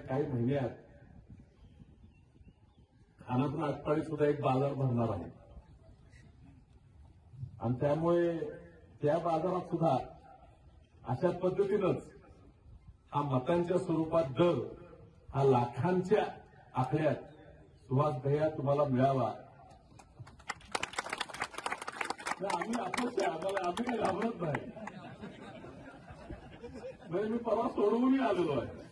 काही महिन्यात खानापूर आटपाडी सुद्धा एक बाजार भरणार आहे. आणि त्यामुळे त्या बाजारात सुद्धा अशा पद्धतीनंच हा मतांच्या स्वरूपात दर हा लाखांच्या आकड्यात सुहास भैया तुम्हाला मिळावा. आम्ही अपक्ष आम्हाला आम्ही घाबरत नाही. म्हणजे मी परवा सोडवूनही आलेलो आहे.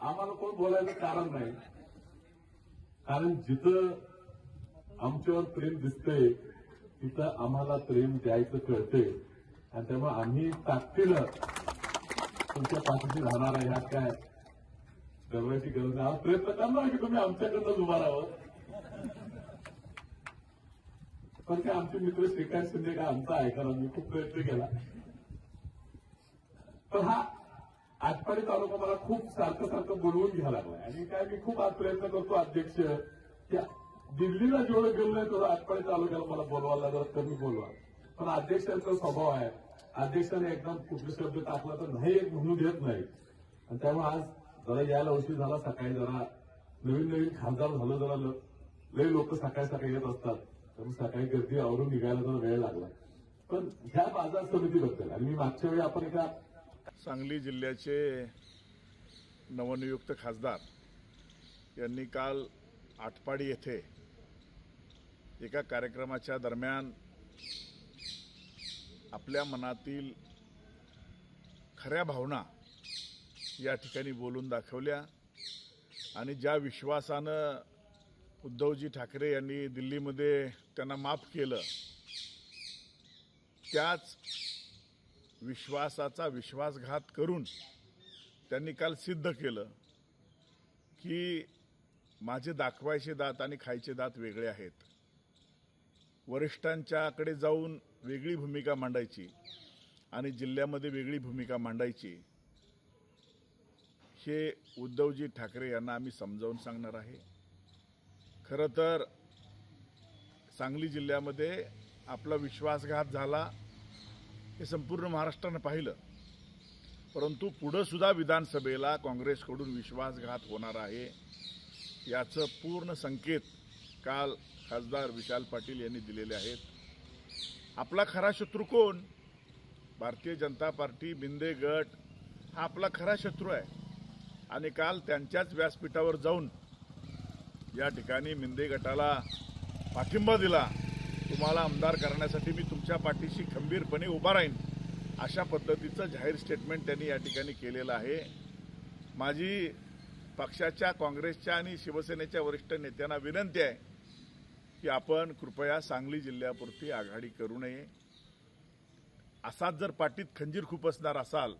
आम्हाला कोण बोलायचं कारण नाही. कारण जिथं आमच्यावर प्रेम दिसतंय तिथं आम्हाला प्रेम द्यायचं कळतंय. आणि त्यामुळे आम्ही ताकदीनं तुमच्या पाठीशी राहणार आहे ह्यात काय गरवायची गरज नाही. हा प्रयत्न करणार की तुम्ही आमच्याकडनं उभा राहावं. पण काय आमचे मित्र श्रीकांत शिंदे का आमचा आहे कारण मी खूप प्रयत्न केला. पण हा आटपाडी तालुका मला खूप सारखं सारखं बोलवून घ्यायला लागलाय. आणि काय मी खूप आज प्रयत्न करतो अध्यक्ष की दिल्लीला जेवढं गेलो नाही तेवढं आटपाडी तालुक्याला मला बोलवायला जरा कमी बोलवा. पण अध्यक्षांचा स्वभाव आहे. अध्यक्षाने एकदम कुठले शब्द टाकला तर नाही एक म्हणू देत नाही. आणि त्यामुळे आज जरा यायला उशीर झाला सकाळी जरा नवीन नवीन खासदार झालं जरा ल- लई लोक सकाळी सकाळी येत असतात. त्यामुळे सकाळी गर्दी आवरून निघायला जरा वेळ लागला. पण ह्या बाजार समितीबद्दल आणि मी मागच्या वेळी आपण एका सांगली जिल्ह्याचे नवनियुक्त खासदार यांनी काल आटपाडी येथे एका कार्यक्रमाच्या दरम्यान आपल्या मनातील खऱ्या भावना या ठिकाणी बोलून दाखवल्या आणि ज्या विश्वासानं उद्धवजी ठाकरे यांनी दिल्लीमध्ये त्यांना माफ केलं त्याच विश्वासाचा विश्वासघात करून त्यांनी काल सिद्ध केलं की माझे दाखवायचे दात आणि खायचे दात वेगळे आहेत. वरिष्ठांच्याकडे जाऊन वेगळी भूमिका मांडायची आणि जिल्ह्यामध्ये वेगळी भूमिका मांडायची हे उद्धवजी ठाकरे यांना आम्ही समजावून सांगणार आहे. खरं तर सांगली जिल्ह्यामध्ये आपला विश्वासघात झाला. हे संपूर्ण महाराष्ट्रानं पाहिलं. परंतु पुढंसुद्धा विधानसभेला काँग्रेसकडून विश्वासघात होणार आहे याचं पूर्ण संकेत काल खासदार विशाल पाटील यांनी दिलेले आहेत. आपला खरा शत्रू कोण? भारतीय जनता पार्टी बिंदे गट हा आपला खरा शत्रू आहे. आणि काल त्यांच्याच व्यासपीठावर जाऊन या ठिकाणी मिंदे गटाला पाठिंबा दिला. तुम्हाला आमदार करण्यासाठी मी तुमच्या पाठीशी खंबीरपणे उभा राहीन अशा पद्धतीचं जाहीर स्टेटमेंट त्यांनी या ठिकाणी केलेलं आहे. माझी पक्षाच्या काँग्रेसच्या आणि शिवसेनेच्या वरिष्ठ नेत्यांना विनंती आहे की आपण कृपया सांगली जिल्ह्यापुरती आघाडी करू नये. असाच जर पाठीत खंजीर खुपसणार असाल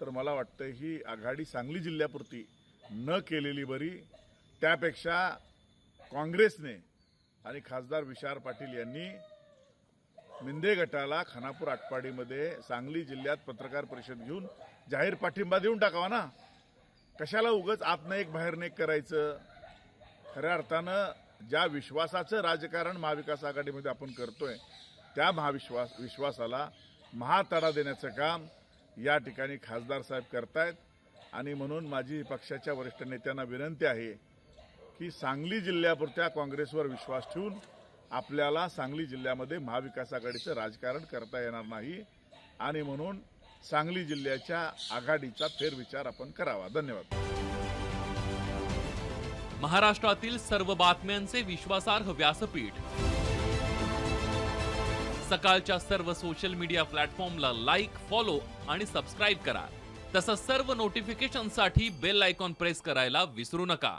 तर मला वाटतं ही आघाडी सांगली जिल्ह्यापुरती न केलेली बरी. त्यापेक्षा काँग्रेसने आणि खासदार विशार पाटील यांनी मिंदे गटाला खानापूर आटपाडीमध्ये सांगली जिल्ह्यात पत्रकार परिषद घेऊन जाहीर पाठिंबा देऊन टाकावा ना? कशाला उगच आतनं एक बाहेरनं एक करायचं? खऱ्या अर्थानं ज्या विश्वासाचं राजकारण महाविकास आघाडीमध्ये आपण करतोय त्या महाविश्वास विश्वासाला महातडा देण्याचं काम या ठिकाणी खासदार साहेब करतायत. आणि म्हणून माझी पक्षाच्या वरिष्ठ नेत्यांना विनंती आहे की सांगली जिल्ह्यापुरत्या काँग्रेसवर विश्वास ठेवून आपल्याला सांगली जिल्ह्यामध्ये महाविकास आघाडीचं राजकारण करता येणार नाही आणि म्हणून सांगली जिल्ह्याच्या आघाडीचा फेरविचार आपण करावा. धन्यवाद. महाराष्ट्रातील सर्व बातम्यांचे विश्वासार्ह व्यासपीठ. सकाळच्या सर्व सोशल मीडिया प्लॅटफॉर्मला लाईक फॉलो आणि सबस्क्राईब करा. तसंच सर्व नोटिफिकेशनसाठी बेल आयकॉन प्रेस करायला विसरू नका.